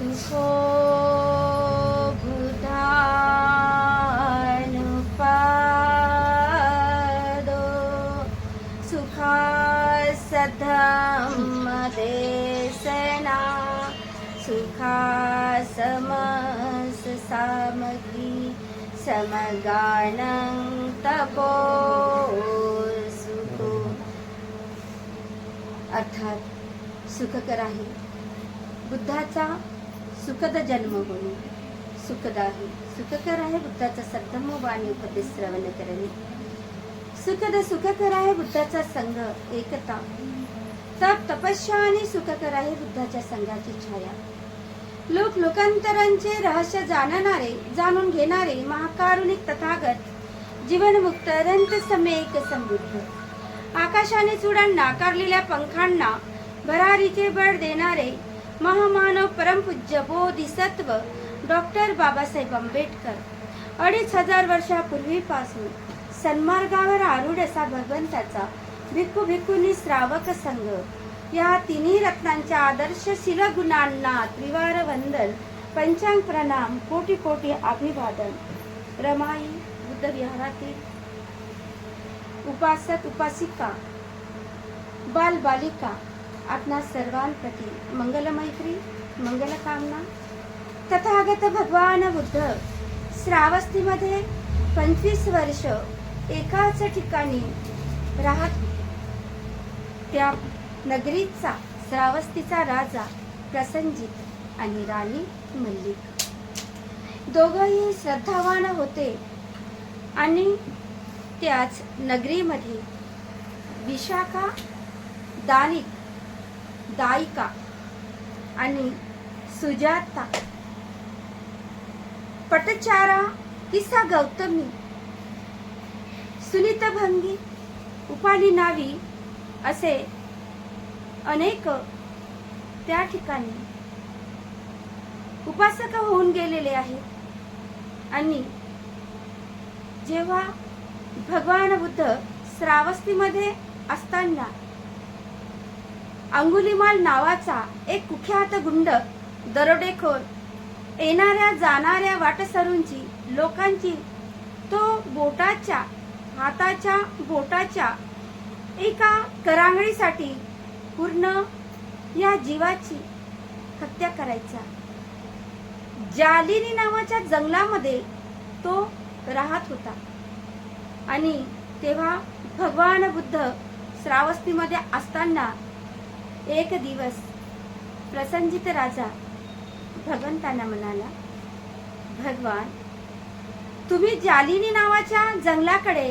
सुखो बुधानुपादो सुखा सधमदेशना सुखा समस सामग्री समगानं तपो सुखो अर्थात सुखकर आहे बुद्धाचा सुखद जन्म होणे सुखद आहे. सुखकर आहे बुद्धाचा सद्धम वाणी उपदेश श्रवण करणे. सुखद सुखकर आहे बुद्धाचा संघ एकता. तप तपस्या आणि सुखकर आहे बुद्धाच्या संघाची छाया. लोक लोकांतरांचे रहस्य जाणणारे जाणून घेणारे महाकारुणिक तथागत जीवनमुक्त अनंत समेक समृद्ध. आकाशाने चुडांना नाकारलेल्या पंखांना भरारीचे बळ देणारे महामानव परमपूज्य बोधिसत्व डॉक्टर बाबासाहेब आंबेडकर. अडीच हजार वर्षापूर्वीपासून सन्मार्गावर आरूढ असा भगवंताचा भिक्खू भिक्खूंनी श्रावक संघ. या तिन्ही रत्नांच्या आदर्श शिलगुणांना त्रिवार वंदन पंचांग प्रणाम कोटी कोटी अभिवादन. रमाई बुद्ध विहारातील उपासक उपासिका बाल बालिका आपणा सर्वांप्रती मंगलमैत्री मंगलकामना. तथागत भगवान बुद्ध श्रावस्तीमध्ये पंचवीस वर्ष एकाच ठिकाणी राहत त्या नगरीचा श्रावस्तीचा राजा प्रसंजित आणि राणी मल्लिक. दोघंही श्रद्धावान होते आणि त्याच नगरीमध्ये विशाखा दानिक दायिका आणि सुजाता. पटचारा किसा गौतमी. सुनीतभंगी उपाली नावी असे अनेक त्या ठिकाणी उपासक होऊन गेलेले आहेत. आणि जेव्हा भगवान बुद्ध श्रावस्तीमध्ये असताना अंगुलीमाल नावाचा एक कुख्यात गुंड दरोडेखोर येणाऱ्या जाणाऱ्या वाटसरूंची लोकांची तो बोटाच्या हाताच्या बोटाच्या एका करांगळीसाठी पूर्ण या जीवाची हत्या करायचा. जालिनी नावाच्या जंगलामध्ये तो राहत होता. आणि तेव्हा भगवान बुद्ध श्रावस्तीमध्ये असताना एक दिवस प्रसंजित राजा भगवंतांना म्हणाला भगवान तुम्ही जालिनी नावाच्या जंगलाकडे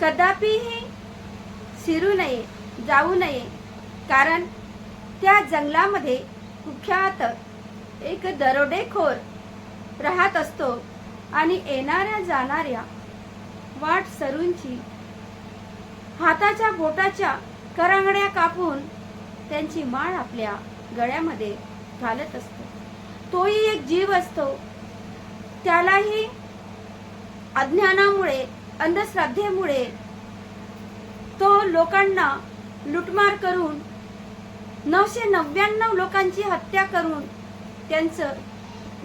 कदापिही शिरू नये जाऊ नये कारण त्या जंगलामध्ये कुख्यात एक दरोडेखोर राहत असतो आणि येणाऱ्या जाणाऱ्या वाट सरूंची हाताच्या बोटाच्या करंगड्या कापून त्यांची माळ आपल्या गळ्यामध्ये घालत असतो. तोही एक जीव असतो. त्यालाही अज्ञानामुळे अंधश्रद्धेमुळे तो लोकांना लुटमार करून नऊशे नव्याण्णव लोकांची हत्या करून त्यांचं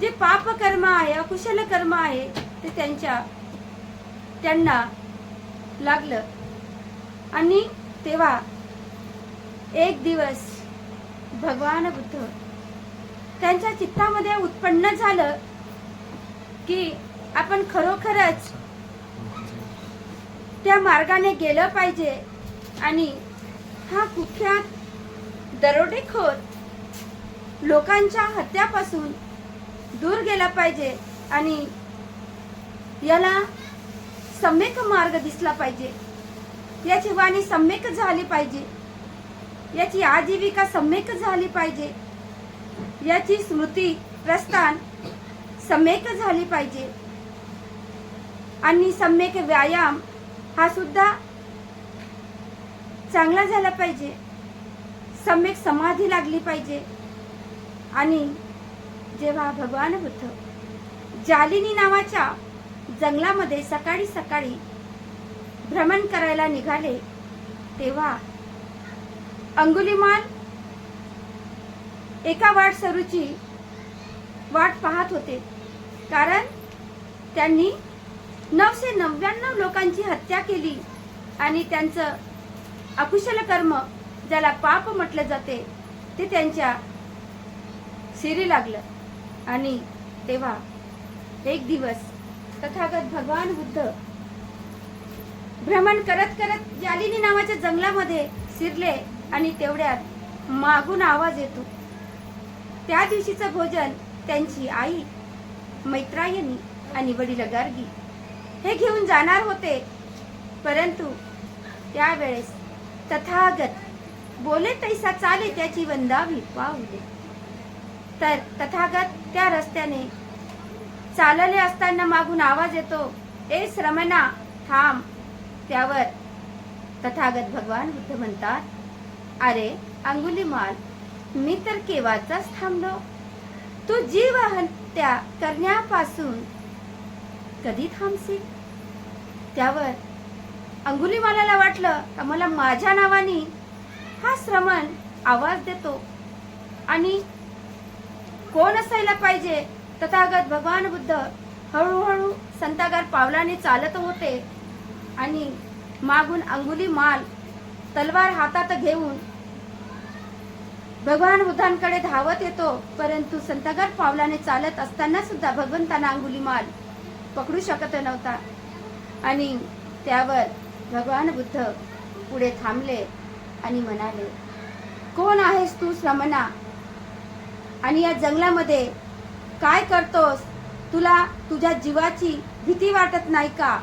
जे पाप कर्म आहे अकुशल कर्म आहे ते त्यांच्या त्यांना लागलं. आणि तेव्हा एक दिवस भगवान बुद्ध त्यांच्या चित्तामध्ये उत्पन्न झालं की आपण खरोखरच त्या मार्गाने गेलं पाहिजे आणि हा कुख्यात दरोडेखोर लोकांच्या हत्यापासून दूर गेला पाहिजे आणि याला सम्यक मार्ग दिसला पाहिजे. याची वाणी सम्यक झाली पाहिजे. याची आजीविका सम्यक झाली पाहिजे. याची स्मृती प्रस्थान सम्यक झाली पाहिजे. आणि सम्यक व्यायाम हा सुद्धा चांगला झाला पाहिजे. सम्यक समाधी लागली पाहिजे. आणि जेव्हा भगवान बुद्ध जालिनी नावाच्या जंगलामध्ये सकाळी सकाळी भ्रमण करायला निघाले तेव्हा अंगुलीमाल एका वाट सरूची वाट पाहत होते. कारण त्यांनी नऊशे नव्याण्णव लोकांची हत्या केली आणि त्यांचं अकुशल कर्म ज्याला पाप म्हटलं जाते ते त्यांच्या शिरी लागलं. आणि तेव्हा एक दिवस तथागत भगवान बुद्ध भ्रमण करत करत जालिनी नावाच्या जंगलामध्ये शिरले. आणि तेवढ्यात मागून आवाज येतो. त्या दिवशीचं भोजन त्यांची आई मैत्रायणी आणि वडील गार्गी हे घेऊन जाणार होते. परंतु त्यावेळेस तथागत बोले तैसा चाले त्याची वंदावी पाहुले तर तथागत त्या रस्त्याने चालले असताना मागून आवाज येतो ए श्रमणा थांब. त्यावर तथागत भगवान बुद्ध म्हणतात अरे अंगुलीमाल मी तर केव्हाचाच थांबलो. तू जीव हत्या करण्यापासून कधी थांबशील? त्यावर अंगुलीमालाला वाटलं का मला माझ्या नावाने हा श्रमण आवाज देतो? आणि कोण असायला पाहिजे? तथागत भगवान बुद्ध हळूहळू संतागार पावलाने चालत होते. आणि मागून अंगुली माल तलवार हातात घेऊन भगवान बुद्धांकडे धावत येतो परंतु संतगर पावलाने चालत असताना सुद्धा भगवंतांना अंगुली माल पकडू शकत नव्हता. आणि त्यावर भगवान बुद्ध पुढे थांबले आणि म्हणाले कोण आहेस तू श्रमणा? आणि या जंगलामध्ये काय करतोस? तुला तुझ्या जीवाची भीती वाटत नाही का?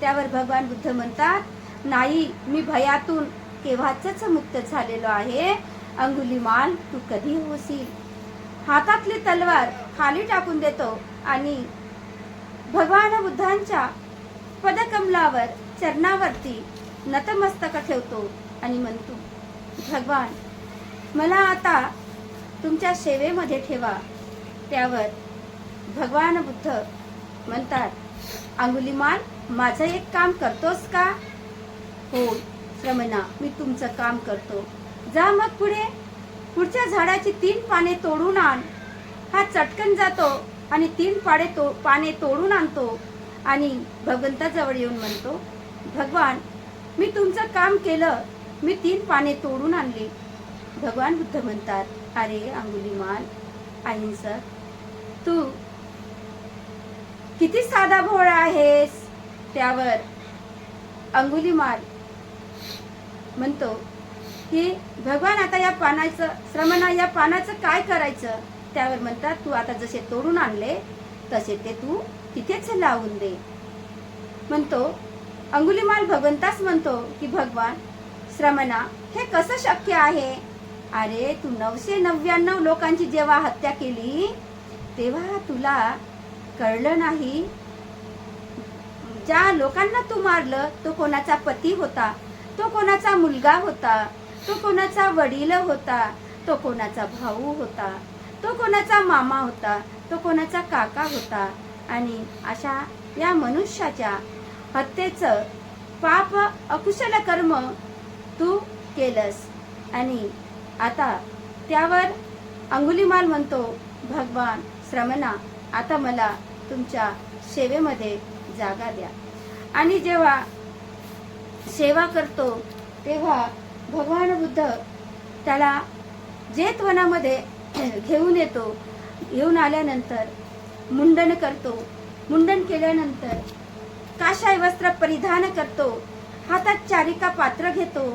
त्यावर भगवान बुद्ध म्हणतात नाही मी भयातून केव्हाच मुक्त झालेलो आहे. अंगुलीमाल तू कधी होशील? हातातली तलवार खाली टाकून देतो आणि भगवान बुद्धांच्या पदकमलावर चरणावरती नतमस्तक ठेवतो आणि म्हणतो भगवान मला आता तुमच्या सेवेमध्ये ठेवा. त्यावर भगवान बुद्ध म्हणतात अंगुलीमाल माझं एक काम करतोस का? हो. श्रमणा मी तुमचं काम करतो. जा मग पुढे. पुढच्या झाडाची तीन पाने तोडून आण. हा चटकन जातो आणि तीन पाडे तो पाने तोडून आणतो आणि भगवंताजवळ येऊन म्हणतो भगवान मी तुमचं काम केलं. मी तीन पाने तोडून आणली. भगवान बुद्ध म्हणतात अरे अंगुलीमान अहिंसक तू किती साधा भोळा आहेस. त्यावर अंगुलीमाल म्हणतो की भगवान आता या पानाचं श्रमणा या पानाचं काय करायचं? त्यावर म्हणतात तू आता जसे तोडून आणले तसे ते तू तिथेच लावून दे. म्हणतो अंगुलीमाल भगवंताच म्हणतो की भगवान श्रमणा हे कसं शक्य आहे? अरे तू नऊशे नव्याण्णव लोकांची जेव्हा हत्या केली तेव्हा तुला कळलं नाही. ज्या लोकांना तू मारलं तो कोणाचा पती होता. तो कोणाचा मुलगा होता तो कोणाचा वडील होता तो कोणाचा भाऊ होता तो कोणाचा मामा होता तो कोणाचा काका होता. आणि अशा या मनुष्याच्या हत्येचं पाप अकुशल कर्म तू केलंस. आणि आता त्यावर अंगुलीमाल म्हणतो भगवान श्रमणा आता मला तुमच्या सेवेमध्ये जागा द्या. आणि जेव्हा सेवा करतो तेव्हा भगवान बुद्ध त्याला जेतवनामध्ये घेऊन येतो. घेऊन आल्यानंतर मुंडन करतो. मुंडन केल्यानंतर काशाय वस्त्र परिधान करतो. हातात चारिका पात्र घेतो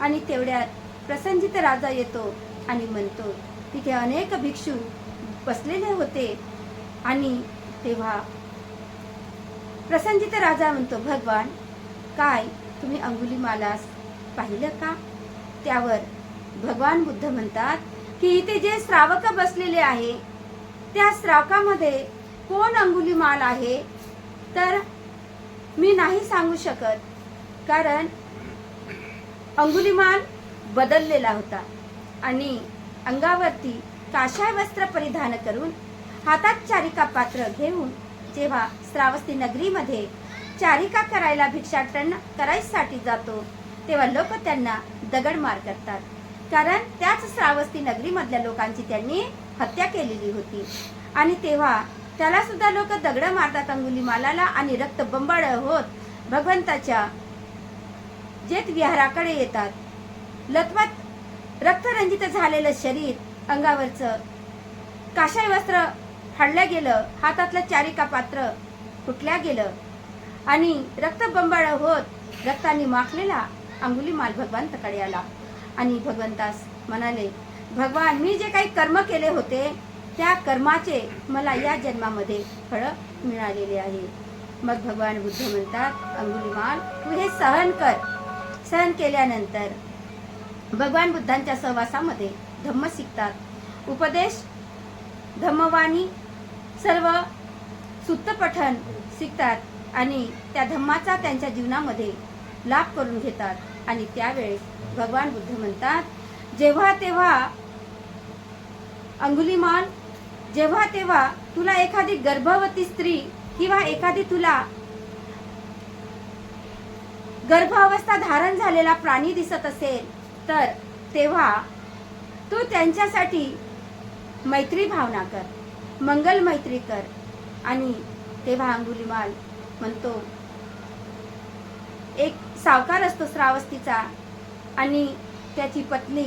आणि तेवढ्यात प्रसंजित राजा येतो आणि म्हणतो तिथे अनेक भिक्षू बसलेले होते. आणि तेव्हा प्रसंजित राजा म्हणतो भगवान काय तुम्ही अंगुलीमालास पाहिलं का? त्यावर भगवान बुद्ध म्हणतात की इथे जे श्रावक बसलेले आहे त्या श्रावकामध्ये कोण अंगुलीमाल आहे? तर मी नाही सांगू शकत कारण अंगुलीमाल बदललेला होता आणि अंगावरती काशाय वस्त्र परिधान करून हातात चारिका पात्र घेऊन जेव्हा श्रावस्ती नगरीमध्ये चारिका करायला भिक्षाटन करायसाठी जातो तेव्हा लोक त्यांना दगडमार करतात. कारण त्याच श्रावस्ती नगरीमधल्या लोकांची त्यांनी हत्या केलेली होती. आणि तेव्हा त्याला सुद्धा लोक दगड मारतात अंगुली मालाला आणि रक्त बंबाळ होत भगवंताच्या जेत विहाराकडे येतात. लथवत रक्तरंजित झालेलं शरीर अंगावरचं काशाय वस्त्र हाडलं गेलं हातातलं चारिका पात्र फुटल्या गेलं. आणि रक्त बंबाळ होत रक्ताने माखलेला अंगुलीमाल भगवंतकडे आला. आणि भगवंतास म्हणाले भगवान मी जे काही कर्म केले होते त्या कर्माचे मला या जन्मामध्ये फळ मिळालेले आहे. मग भगवान बुद्ध म्हणतात अंगुलीमाल तू हे सहन कर. सहन केल्यानंतर भगवान बुद्धांच्या सहवासामध्ये धम्म शिकतात. उपदेश धम्मवाणी सर्व सुत्तपठण शिकतात. आणि त्या धम्माचा त्यांच्या जीवनामध्ये लाभ करून घेतात. आणि त्यावेळेस भगवान बुद्ध म्हणतात जेव्हा तेव्हा अंगुलीमान जेव्हा तेव्हा तुला एखादी गर्भवती स्त्री किंवा एखादी तुला गर्भावस्था धारण झालेला प्राणी दिसत असेल तर तेव्हा तू त्यांच्यासाठी मैत्री भावना कर मंगल मैत्री कर. आणि तेव्हा अंगुलीमाल म्हणतो एक सावकार असतो श्रावस्तीचा आणि त्याची पत्नी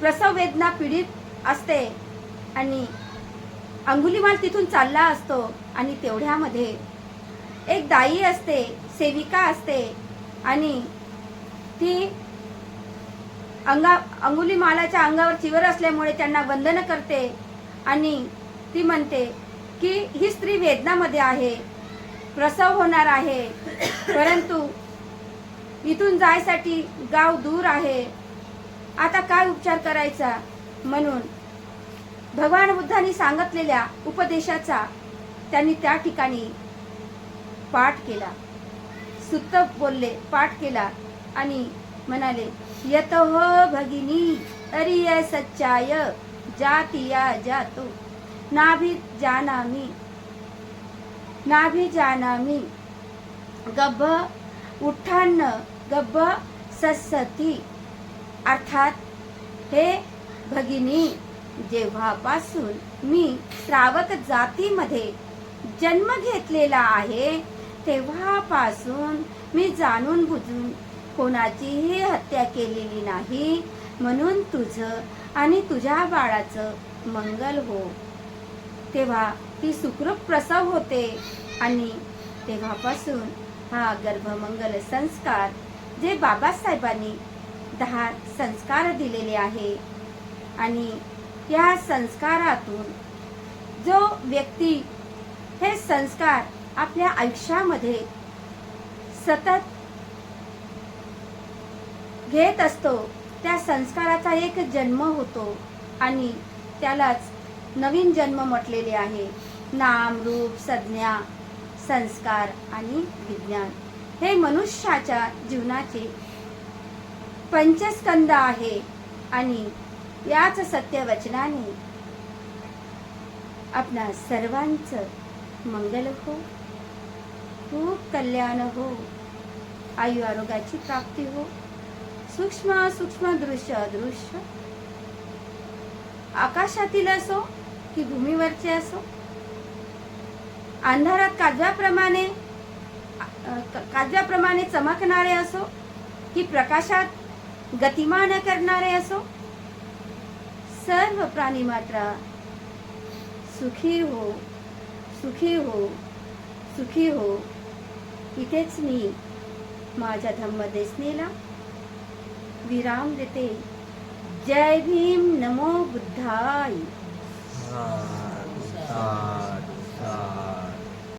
प्रसव वेदना पीडित असते आणि अंगुलीमाल तिथून चालला असतो आणि तेवढ्यामध्ये एक दाई असते सेविका असते आणि ती अंगा अंगुलीमालाच्या अंगावर चिवर असल्यामुळे त्यांना वंदन करते आणि ती म्हणते की ही स्त्री वेदनामध्ये आहे. प्रसव होणार आहे. परंतु इथून जायसाठी गाव दूर आहे. आता काय उपचार करायचा? म्हणून भगवान बुद्धांनी सांगितलेल्या उपदेशाचा त्यांनी त्या ठिकाणी पाठ केला. सुत्त बोलले पाठ केला आणि म्हणाले यत हो भगिनी अरिय सच्चाय जातिया जातो. नाभी जानामी. नाभी जानामी गब्ब उठ्ठान्न गब्ब सत्सती अर्थात हे भगिनी जेव्हापासून मी श्रावक जातीमध्ये जन्म घेतलेला आहे तेव्हापासून मी जाणून बुजून कोणाचीही हत्या केलेली नाही म्हणून तुझं आणि तुझ्या बाळाचं मंगल हो. तेव्हा ती सुखरूप प्रसव होते. आणि तेव्हापासून हा गर्भमंगल संस्कार जे बाबासाहेबांनी दहा संस्कार दिलेले आहे. आणि या संस्कारातून जो व्यक्ती हे संस्कार आपल्या आयुष्यामध्ये सतत घेत असतो त्या संस्काराचा एक जन्म होतो. आणि त्यालाच नवीन जन्म म्हटलेले आहे. नाम रूप संज्ञा संस्कार आणि विज्ञान. हे मनुष्याच्या जीवनाचे पंचस्कंद आहे आणि याच सत्यवचनाने आपणा सर्वांचं मंगल हो. खूप कल्याण हो. आयु आरोग्याची प्राप्ती हो. सूक्ष्म सूक्ष्म दृश्य अदृश्य. आकाशातील असो की भूमीवरचे असो अंधारात काजव्याप्रमाणे काजव्याप्रमाणे चमकणारे असो की प्रकाशात गतिमान करणारे असो सर्व प्राणी मात्र सुखी हो सुखी हो सुखी हो. इथेच मी माझ्या धम्मदेसनीला विराम देते. जय भीम नमो बुद्धाय.